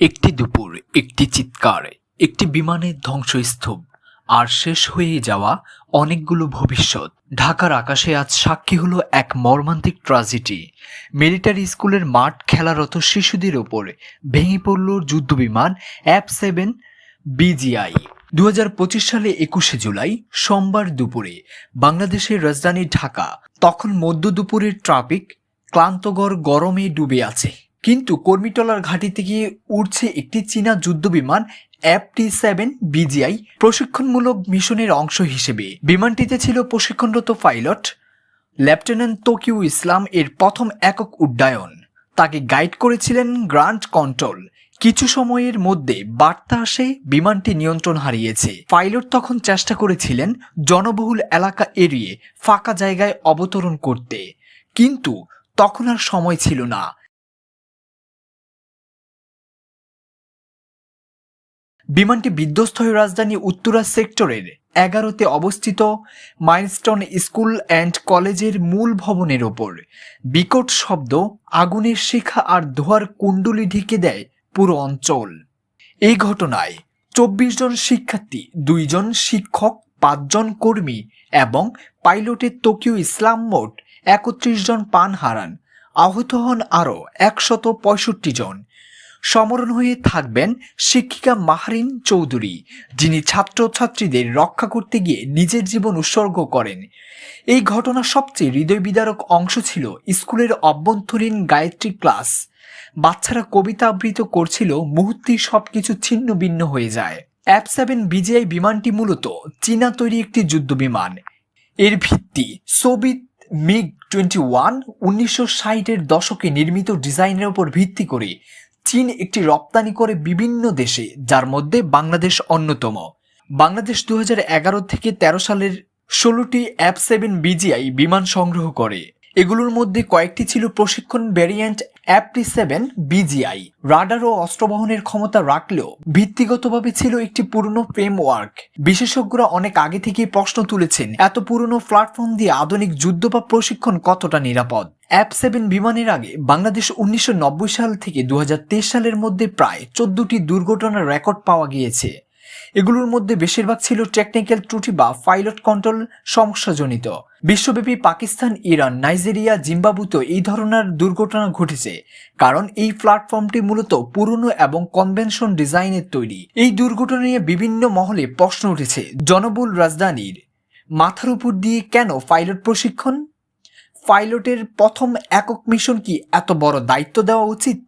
একটি দুপুর, একটি চিৎকার, একটি বিমানের ধ্বংসস্তূপ, আর শেষ হয়ে যাওয়া অনেকগুলো ভবিষ্যৎ। ঢাকার আকাশে আজ সাক্ষী হলো এক মর্মান্তিক ট্রাজেডি। মিলিটারি স্কুলের মাঠ খেলারত শিশুদের ওপর ভেঙে পড়ল যুদ্ধবিমান অ্যাপ সেভেন বিজিআই। দু হাজার পঁচিশ সালে একুশে জুলাই, সোমবার দুপুরে বাংলাদেশের রাজধানী ঢাকা, তখন মধ্য দুপুরের ট্রাফিক ক্লান্তগর গরমে ডুবে আছে। কিন্তু কর্মীটলার ঘাঁটি থেকে উড়ছে একটি চীনা যুদ্ধবিমান এফ টি সেভেন বিজিআই প্রশিক্ষণমূলক মিশনের অংশ হিসেবে। বিমানটিতে ছিল প্রশিক্ষণরত পাইলট লেফটেন্যান্ট তোকিউ ইসলাম এর প্রথম একক উড্ডয়ন। তাকে গাইড করেছিলেন গ্রান্ট কন্ট্রোল। কিছু সময়ের মধ্যে বার্তা আসে, বিমানটি নিয়ন্ত্রণ হারিয়েছে। পাইলট তখন চেষ্টা করেছিলেন জনবহুল এলাকা এড়িয়ে ফাঁকা জায়গায় অবতরণ করতে। কিন্তু তখন আর সময় ছিল না। বিমানটি বিধ্বস্ত হয়ে রাজধানী উত্তরা সেক্টরের এগারোতে অবস্থিত মাইলস্টোন স্কুল অ্যান্ড কলেজের মূল ভবনের ওপর। বিকট শব্দ, আগুনের শিখা আর ধোয়ার কুণ্ডলি ঢেকে দেয় পুরো অঞ্চল। এই ঘটনায় চব্বিশ জন শিক্ষার্থী দুইজন শিক্ষক পাঁচজন কর্মী এবং পাইলটের তোকিও ইসলাম মোট একত্রিশ জন পান হারান। আহত হন আরও একশত পঁয়ষট্টি জন। সমরণ হয়ে থাকবেন শিক্ষিকা মাহরিন চৌধুরী, যিনি ছাত্রছাত্রীদের রক্ষা করতে গিয়ে নিজের জীবন উৎসর্গ করেন। এই ঘটনার সবচেয়ে হৃদয় বিদারক অংশ ছিল স্কুলের অভ্যন্তরীণ গায়ত্রী ক্লাস। বাচ্চারা কবিতা আবৃত করছিল, মুহূর্তেই সবকিছু ছিন্ন ভিন্ন হয়ে যায়। অ্যাপ সেভেন বিজিআই বিমানটি মূলত চীনা তৈরি একটি যুদ্ধ বিমান। এর ভিত্তি সোভিয়েত মিগ টোয়েন্টি ওয়ান উনিশশো ষাটের দশকে নির্মিত ডিজাইনের উপর ভিত্তি করে চীন একটি রপ্তানি করে বিভিন্ন দেশে, যার মধ্যে বাংলাদেশ অন্যতম। বাংলাদেশ দু থেকে ১৩ সালের ষোলোটি অ্যাপ সেভেন বিজিআই বিমান সংগ্রহ করে। এগুলোর মধ্যে কয়েকটি ছিল প্রশিক্ষণ ভ্যারিয়েন্ট অ্যাপটি সেভেন বিজিআই রাডার ও অস্ত্রবহনের ক্ষমতা রাখলেও ভিত্তিগতভাবে ছিল একটি পুরনো ফ্রেমওয়ার্ক বিশেষজ্ঞরা অনেক আগে থেকেই প্রশ্ন তুলেছেন, এত পুরনো প্ল্যাটফর্ম দিয়ে আধুনিক যুদ্ধ বা প্রশিক্ষণ কতটা নিরাপদ? অ্যাপ সেভেন বিমানের আগে বাংলাদেশ উনিশশো নব্বই সাল থেকে দু হাজার তেইশ সালের মধ্যে প্রায় চোদ্দটি দুর্ঘটনার রেকর্ড পাওয়া গিয়েছে। এগুলোর মধ্যে বেশিরভাগ ছিল টেকনিক্যাল ত্রুটি বা পাইলট কন্ট্রোল সমস্যাজনিত। বিশ্বব্যাপী পাকিস্তান, ইরান, নাইজেরিয়া জিম্বাবুতে এই ধরনের দুর্ঘটনা ঘটেছে, কারণ এই প্ল্যাটফর্মটি মূলত পুরনো এবং কনভেনশন ডিজাইনের তৈরি। এই দুর্ঘটনা নিয়ে বিভিন্ন মহলে প্রশ্ন উঠেছে, জনবহুল রাজধানীর মাথার উপর দিয়ে কেন পাইলট প্রশিক্ষণ? পাইলটের প্রথম একক মিশন কি এত বড় দায়িত্ব দেওয়া উচিত?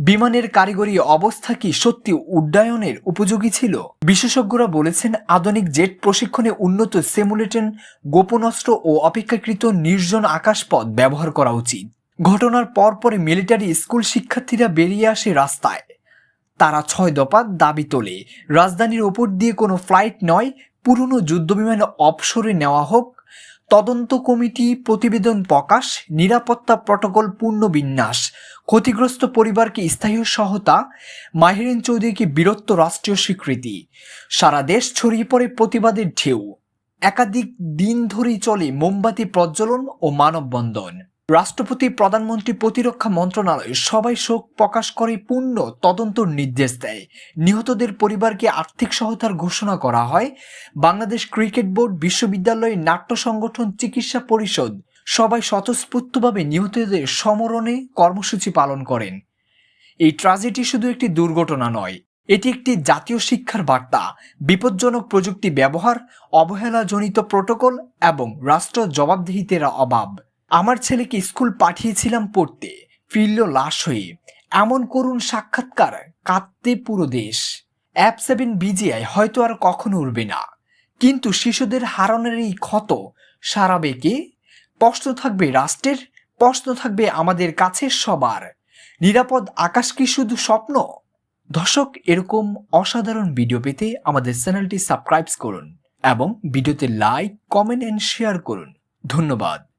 বিমানের কারিগরি অবস্থা কি সত্যি উড্ডয়নের উপযোগী ছিল? বিশেষজ্ঞরা বলেছেন, আধুনিক জেট প্রশিক্ষণে উন্নত সিমুলেটন, গোপনাস্ত্র ও অপেক্ষাকৃত নির্জন আকাশপথ ব্যবহার করা উচিত। ঘটনার পরপরে মিলিটারি স্কুল শিক্ষার্থীরা বেরিয়ে আসে রাস্তায়। তারা ছয় দফা দাবি তোলে, রাজধানীর ওপর দিয়ে কোনো ফ্লাইট নয়, পুরনো যুদ্ধবিমান অবসরে নেওয়া হোক তদন্ত কমিটি, প্রতিবেদন প্রকাশ, নিরাপত্তা প্রটোকল পূর্ণ বিন্যাস, ক্ষতিগ্রস্ত পরিবারকে স্থায়ী সহতা মাহিরেন চৌধুরীকে বীরত্ব রাষ্ট্রীয় স্বীকৃতি। সারা দেশ ছড়িয়ে পড়ে প্রতিবাদের ঢেউ। একাধিক দিন ধরেই চলে মোমবাতি প্রজ্বলন ও মানববন্ধন। রাষ্ট্রপতি, প্রধানমন্ত্রী, প্রতিরক্ষা মন্ত্রণালয় সবাই শোক প্রকাশ করে, পূর্ণ তদন্তর নির্দেশ দেয়। নিহতদের পরিবারকে আর্থিক সহায়তার ঘোষণা করা হয়। বাংলাদেশ ক্রিকেট বোর্ড, বিশ্ববিদ্যালয়, নাট্য সংগঠন, চিকিৎসা পরিষদ সবাই স্বতঃস্ফূর্তভাবে নিহতদের সমরণে কর্মসূচি পালন করেন। এই ট্রাজেডি শুধু একটি দুর্ঘটনা নয়, এটি একটি জাতীয় শিক্ষার বার্তা, বিপজ্জনক প্রযুক্তি ব্যবহার, অবহেলাজনিত প্রোটোকল এবং রাষ্ট্র জবাবদিহিতের অভাব। আমার ছেলেকে স্কুল পাঠিয়েছিলাম পড়তে। ফিরল লাশ হয়ে। এমন করুণ সাক্ষাৎকার। কাঁদতে পুরো দেশ। অ্যাপ সেভেন বিজিআই হয়তো আর কখনো উঠবে না। কিন্তু শিশুদের হারানোর এই ক্ষত সারাবে কে স্পষ্ট থাকবে রাষ্ট্রের স্পষ্ট থাকবে আমাদের কাছে সবার। নিরাপদ আকাশ কি শুধু স্বপ্ন? দর্শক, এরকম অসাধারণ ভিডিও পেতে আমাদের চ্যানেলটি সাবস্ক্রাইব করুন এবং ভিডিওতে লাইক কমেন্ট অ্যান্ড শেয়ার করুন। ধন্যবাদ।